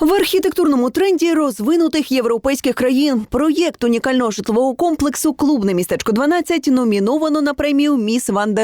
В архітектурному тренді розвинутих європейських країн проєкт унікального житлового комплексу Клубне містечко 12 номіновано на премію Міс Ван.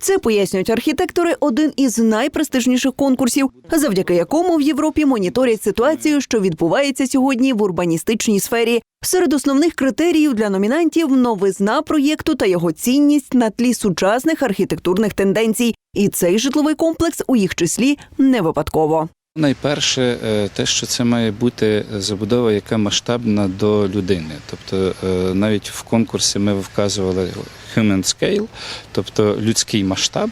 Це пояснюють архітектори один із найпрестижніших конкурсів, завдяки якому в Європі моніторять ситуацію, що відбувається сьогодні в урбаністичній сфері. Серед основних критеріїв для номінантів новизна проєкту та його цінність на тлі сучасних архітектурних тенденцій. І цей житловий комплекс у їх числі не випадково. Найперше, е, те, що це має бути забудова, яка масштабна до людини. Тобто е, навіть в конкурсі ми вказували human scale, тобто людський масштаб,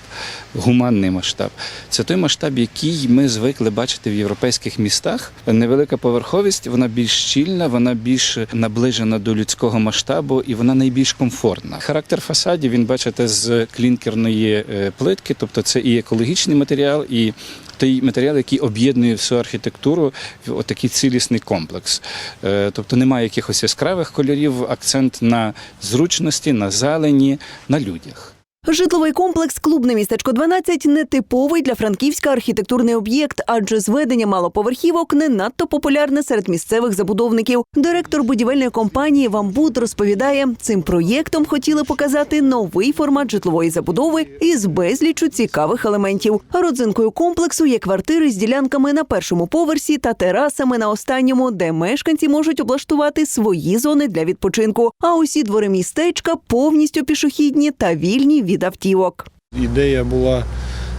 гуманний масштаб. Це той масштаб, який ми звикли бачити в європейських містах. Невелика поверховість, вона більш щільна, вона більш наближена до людського масштабу і вона найбільш комфортна. Характер фасадів він бачите з клінкерної е, плитки, тобто це і екологічний матеріал, і той матеріал, який об'єднує всю архітектуру в отакий цілісний комплекс. Е, Тобто немає якихось яскравих кольорів, акцент на зручності, на зелені, на людях. Житловий комплекс Клубне містечко 12 не типовий для Франківська архітектурний об'єкт, адже зведення малоповерхівок не надто популярне серед місцевих забудовників. Директор будівельної компанії Вамбуд розповідає, цим проєктом хотіли показати новий формат житлової забудови із безлічу цікавих елементів. Родзинкою комплексу є квартири з ділянками на першому поверсі та терасами на останньому, де мешканці можуть облаштувати свої зони для відпочинку. А усі двори містечка повністю пішохідні та вільні від автівок. Ідея була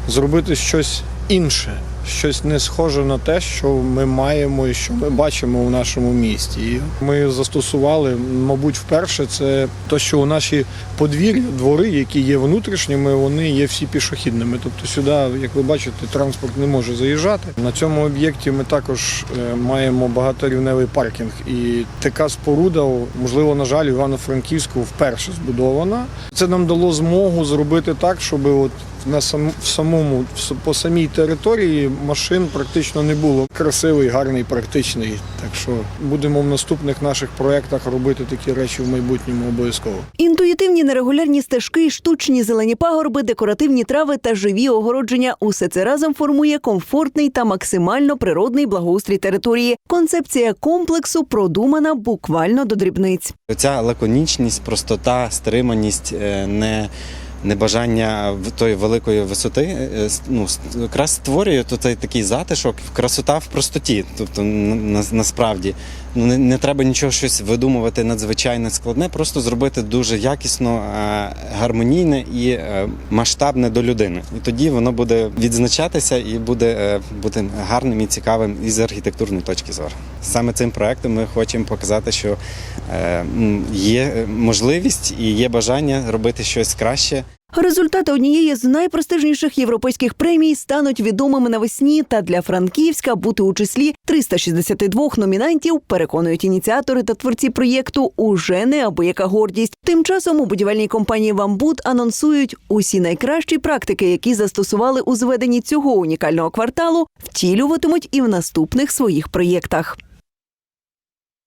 зробити щось інше, щось не схоже на те, що ми маємо і що ми бачимо в нашому місті. І ми застосували, мабуть, вперше це те, що у наші подвір'я, двори, які є внутрішніми, вони є всі пішохідними. Тобто сюди, як ви бачите, транспорт не може заїжджати. На цьому об'єкті ми також е, маємо багаторівневий паркінг. І така споруда, можливо, на жаль, Івано-Франківську вперше збудована. Це нам дало змогу зробити так, щоб от на сам в самому по самій території машин практично не було. Красивий, гарний, практичний. Так що будемо в наступних наших проєктах робити такі речі в майбутньому обов'язково. Інтуїтивні нерегулярні стежки, штучні зелені пагорби, декоративні трави та живі огородження – усе це разом формує комфортний та максимально природний благоустрій території. Концепція комплексу продумана буквально до дрібниць. Ця лаконічність, простота, стриманість, е, не. Небажання тої великої висоти е, с- ну, якраз створює цей такий затишок, красота в простоті. Тобто на, насправді ну, не, не треба нічого щось видумувати надзвичайно складне, просто зробити дуже якісно, е, гармонійне і е, масштабне до людини. І тоді воно буде відзначатися і буде е, бути гарним і цікавим із архітектурної точки зору. Саме цим проектом ми хочемо показати, що е, є можливість і є бажання робити щось краще. Результати однієї з найпрестижніших європейських премій стануть відомими навесні. Та для Франківська бути у числі 362 номінантів переконують ініціатори та творці проєкту уже неабияка гордість. Тим часом у будівельній компанії Вамбуд анонсують усі найкращі практики, які застосували у зведенні цього унікального кварталу, втілюватимуть і в наступних своїх проєктах.